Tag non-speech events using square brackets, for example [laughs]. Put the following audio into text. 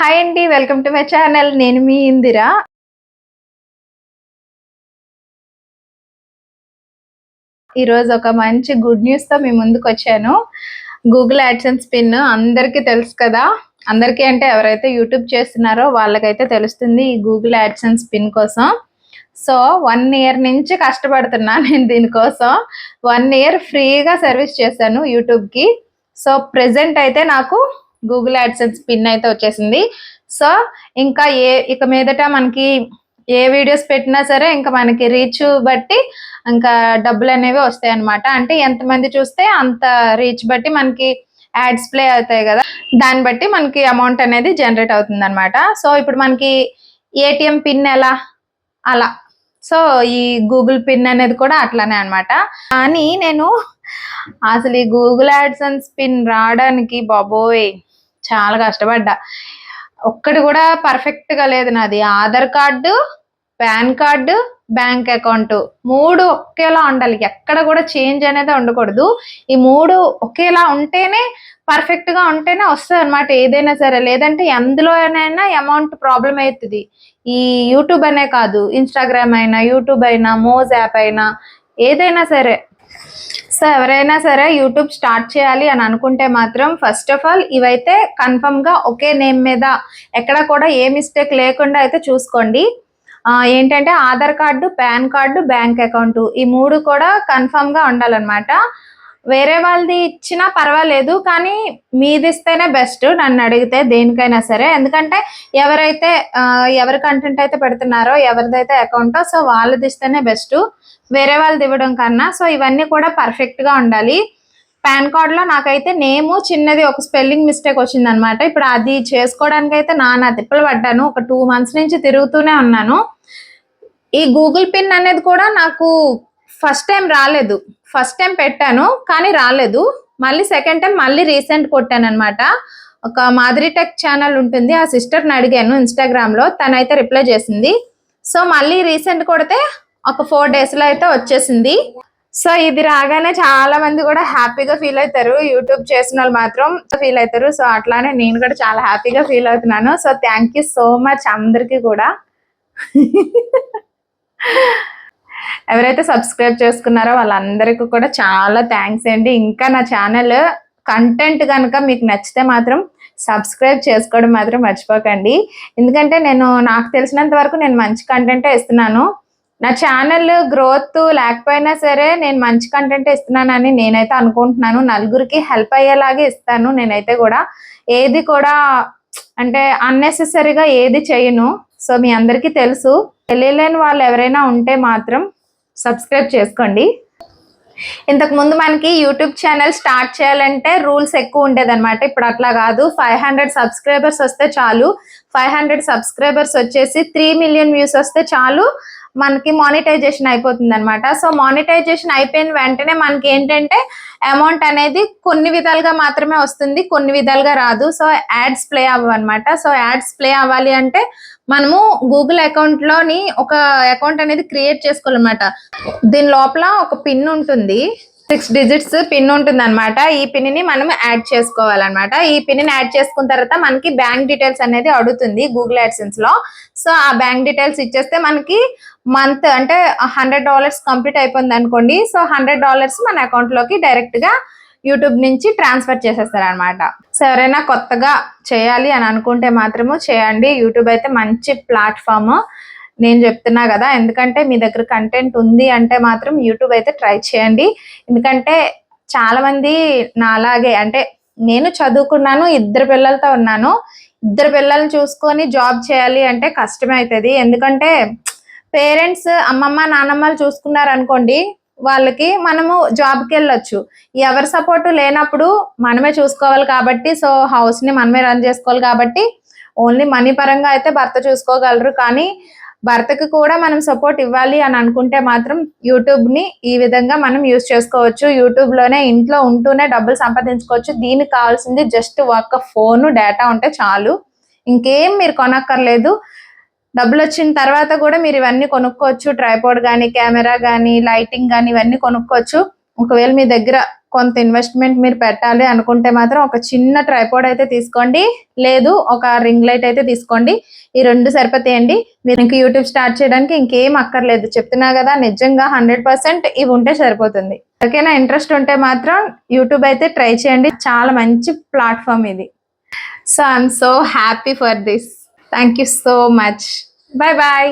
Hi అండి welcome to my channel నేను మీ ఇందిరా. ఈరోజు ఒక మంచి గుడ్ న్యూస్తో మీ ముందుకు వచ్చాను. గూగుల్ యాడ్సెన్స్ పిన్ అందరికీ తెలుసు కదా. అందరికీ అంటే ఎవరైతే యూట్యూబ్ చేస్తున్నారో వాళ్ళకైతే తెలుస్తుంది ఈ గూగుల్ యాడ్సెన్స్ పిన్ కోసం. సో వన్ ఇయర్ నుంచి కష్టపడుతున్నా నేను దీనికోసం వన్ ఇయర్ ఫ్రీగా సర్వీస్ చేశాను యూట్యూబ్కి సో ప్రెసెంట్ అయితే నాకు గూగుల్ యాడ్సెన్స్ పిన్ అయితే వచ్చేసింది. సో ఇంకా ఏ ఇక మీదట మనకి ఏ వీడియోస్ పెట్టినా సరే ఇంకా మనకి రీచ్ బట్టి ఇంకా డబ్బులు అనేవి వస్తాయి అనమాట అంటే ఎంతమంది చూస్తే అంత రీచ్ బట్టి మనకి యాడ్స్ ప్లే అవుతాయి కదా. దాన్ని బట్టి మనకి అమౌంట్ అనేది జనరేట్ అవుతుంది అనమాట సో ఇప్పుడు మనకి ఏటీఎం పిన్ ఎలా? అలా. సో ఈ గూగుల్ పిన్ అనేది కూడా అట్లానే అన్నమాట. కానీ నేను అసలు ఈ గూగుల్ యాడ్సన్స్ పిన్ రావడానికి బాబోయ్. చాలా కష్టపడ్డా. ఒక్కటి కూడా పర్ఫెక్ట్గా లేదు నాది. Aadhaar card PAN card bank account. మూడు ఒకేలా ఉండాలి. ఎక్కడ కూడా చేంజ్ అనేది ఉండకూడదు. ఈ మూడు ఒకేలా ఉంటేనే పర్ఫెక్ట్గా ఉంటేనే వస్తుంది అనమాట ఏదైనా సరే. లేదంటే ఎందులోనైనా అమౌంట్ ప్రాబ్లం అవుతుంది ఈ యూట్యూబ్ అనే కాదు ఇన్స్టాగ్రామ్ అయినా యూట్యూబ్ అయినా మోజ్ యాప్ అయినా ఏదైనా సరే. సో ఎవరైనా సరే యూట్యూబ్ స్టార్ట్ చేయాలి అని అనుకుంటే మాత్రం ఫస్ట్ ఆఫ్ ఆల్ ఇవైతే కన్ఫర్మ్గా ఒకే నేమ్ మీద ఎక్కడ కూడా ఏ మిస్టేక్ లేకుండా అయితే చూసుకోండి. ఏంటంటే Aadhaar card PAN card bank account ఈ మూడు కూడా కన్ఫర్మ్గా ఉండాలన్నమాట. వేరే వాళ్ళది ఇచ్చినా పర్వాలేదు కానీ మీది ఇస్తేనే బెస్ట్. నన్ను అడిగితే దేనికైనా సరే. ఎందుకంటే ఎవరైతే ఎవరి కంటెంట్ అయితే పెడుతున్నారో ఎవరిదైతే అకౌంటో సో వాళ్ళది ఇస్తేనే బెస్ట్. వేరే వాళ్ళది ఇవ్వడం కన్నా. సో ఇవన్నీ కూడా పర్ఫెక్ట్గా ఉండాలి. పాన్ కార్డ్లో నాకైతే నేము చిన్నది ఒక స్పెల్లింగ్ మిస్టేక్ వచ్చింది అనమాట ఇప్పుడు అది చేసుకోవడానికి అయితే నానా తిప్పలు పడ్డాను. ఒక టూ మంత్స్ నుంచి తిరుగుతూనే ఉన్నాను. ఈ గూగుల్ పిన్ అనేది కూడా నాకు ఫస్ట్ టైం రాలేదు. ఫస్ట్ టైం పెట్టాను కానీ రాలేదు. మళ్ళీ సెకండ్ టైం మళ్ళీ రీసెంట్ కొట్టాను అనమాట ఒక మాధురి టెక్ ఛానల్ ఉంటుంది ఆ సిస్టర్ని అడిగాను ఇన్స్టాగ్రామ్లో తనైతే రిప్లై చేసింది. సో మళ్ళీ రీసెంట్ కొడితే ఒక ఫోర్ డేస్లో అయితే వచ్చేసింది. సో ఇది రాగానే చాలా మంది కూడా హ్యాపీగా ఫీల్ అవుతారు. యూట్యూబ్ చేసిన వాళ్ళు మాత్రం ఫీల్ అవుతారు. సో అట్లానే నేను కూడా చాలా హ్యాపీగా ఫీల్ అవుతున్నాను. So thank you so much అందరికీ కూడా. [laughs] ఎవరైతే సబ్స్క్రైబ్ చేసుకున్నారో వాళ్ళందరికీ కూడా చాలా థ్యాంక్స్ అండి. ఇంకా నా ఛానల్ కంటెంట్ కనుక మీకు నచ్చితే మాత్రం సబ్స్క్రైబ్ చేసుకోవడం మాత్రం మర్చిపోకండి. ఎందుకంటే నేను నాకు తెలిసినంత వరకు నేను మంచి కంటెంటే ఇస్తున్నాను. నా ఛానల్ గ్రోత్ లేకపోయినా సరే నేను మంచి కంటెంట్ ఇస్తున్నానని నేనైతే అనుకుంటున్నాను. నలుగురికి హెల్ప్ అయ్యేలాగే ఇస్తాను నేనైతే కూడా. ఏది కూడా అంటే అన్నెసెసరీగా ఏది చేయను. సో మీ అందరికీ తెలుసు. తెలియలేని వాళ్ళు ఎవరైనా ఉంటే మాత్రం సబ్స్క్రైబ్ చేసుకోండి. ఇంతకు ముందు మనకి యూట్యూబ్ ఛానల్ స్టార్ట్ చేయాలంటే రూల్స్ ఎక్కువ ఉండేదన్నమాట. ఇప్పుడు అట్లా కాదు. ఫైవ్ హండ్రెడ్ సబ్స్క్రైబర్స్ వస్తే చాలు. ఫైవ్ హండ్రెడ్ సబ్స్క్రైబర్స్ వచ్చేసి త్రీ మిలియన్ వ్యూస్ వస్తే చాలు. మనకి మానిటైజేషన్ అయిపోతుంది అనమాట సో మానిటైజేషన్ అయిపోయిన వెంటనే మనకి ఏంటంటే అమౌంట్ అనేది కొన్ని విధాలుగా మాత్రమే వస్తుంది కొన్ని విధాలుగా రాదు. సో యాడ్స్ ప్లే అవ్వనమాట సో యాడ్స్ ప్లే అవ్వాలి అంటే మనము గూగుల్ అకౌంట్లోని ఒక అకౌంట్ అనేది క్రియేట్ చేసుకోవాలన్నమాట. దీని లోపల ఒక పిన్ ఉంటుంది. సిక్స్ డిజిట్స్ పిన్ ఉంటుంది అనమాట ఈ పిన్ని మనం యాడ్ చేసుకోవాలన్నమాట. ఈ పిన్ని యాడ్ చేసుకున్న తర్వాత మనకి బ్యాంక్ డీటెయిల్స్ అనేది అడుగుతుంది గూగుల్ యాడ్సెన్స్లో సో ఆ బ్యాంక్ డీటెయిల్స్ ఇచ్చేస్తే మనకి మంత్ అంటే హండ్రెడ్ డాలర్స్ కంప్లీట్ అయిపోయింది అనుకోండి. సో హండ్రెడ్ డాలర్స్ మన అకౌంట్లోకి డైరెక్ట్గా యూట్యూబ్ నుంచి ట్రాన్స్ఫర్ చేసేస్తారు అనమాట సో ఎవరైనా కొత్తగా చేయాలి అని అనుకుంటే మాత్రము చేయండి. యూట్యూబ్ అయితే మంచి ప్లాట్ఫామ్. నేను చెప్తున్నా కదా ఎందుకంటే మీ దగ్గర కంటెంట్ ఉంది అంటే మాత్రం యూట్యూబ్ అయితే ట్రై చేయండి. ఎందుకంటే చాలా మంది నాలాగే అంటే నేను చదువుకున్నాను ఇద్దరు పిల్లలతో ఉన్నాను. ఇద్దరు పిల్లల్ని చూసుకొని జాబ్ చేయాలి అంటే కష్టమవుతుంది ఎందుకంటే పేరెంట్స్ అమ్మమ్మ నానమ్మలు చూసుకున్నారు అనుకోండి వాళ్ళకి మనము జాబ్కి వెళ్ళొచ్చు. ఎవరి సపోర్ట్ లేనప్పుడు మనమే చూసుకోవాలి కాబట్టి సో హౌస్ని మనమే రన్ చేసుకోవాలి కాబట్టి ఓన్లీ మనీ పరంగా అయితే భర్త చూసుకోగలరు. కానీ భర్తకు కూడా మనం సపోర్ట్ ఇవ్వాలి అని అనుకుంటే మాత్రం యూట్యూబ్ని ఈ విధంగా మనం యూజ్ చేసుకోవచ్చు. యూట్యూబ్లోనే ఇంట్లో ఉంటూనే డబ్బులు సంపాదించుకోవచ్చు. దీనికి కావాల్సింది జస్ట్ ఒక ఫోన్ డేటా ఉంటే చాలు. ఇంకేం మీరు కొనక్కర్లేదు. డబ్బులు వచ్చిన తర్వాత కూడా మీరు ఇవన్నీ కొనుక్కోవచ్చు. ట్రైపోర్డ్ కానీ కెమెరా కానీ లైటింగ్ కానీ ఇవన్నీ కొనుక్కోవచ్చు. ఒకవేళ మీ దగ్గర కొంత ఇన్వెస్ట్మెంట్ మీరు పెట్టాలి అనుకుంటే మాత్రం ఒక చిన్న ట్రైపోర్డ్ అయితే తీసుకోండి. లేదు ఒక రింగ్ లైట్ అయితే తీసుకోండి. ఈ రెండు సరిపోతాయండి. మీరు ఇంక యూట్యూబ్ స్టార్ట్ చేయడానికి ఇంకేం అక్కర్లేదు. చెప్తున్నా కదా నిజంగా హండ్రెడ్ పర్సెంట్ ఇవి ఉంటే సరిపోతుంది. ఎవరికైనా ఇంట్రెస్ట్ ఉంటే మాత్రం యూట్యూబ్ అయితే ట్రై చేయండి. చాలా మంచి ప్లాట్ఫామ్ ఇది. So I'm so happy for this thank you so much bye bye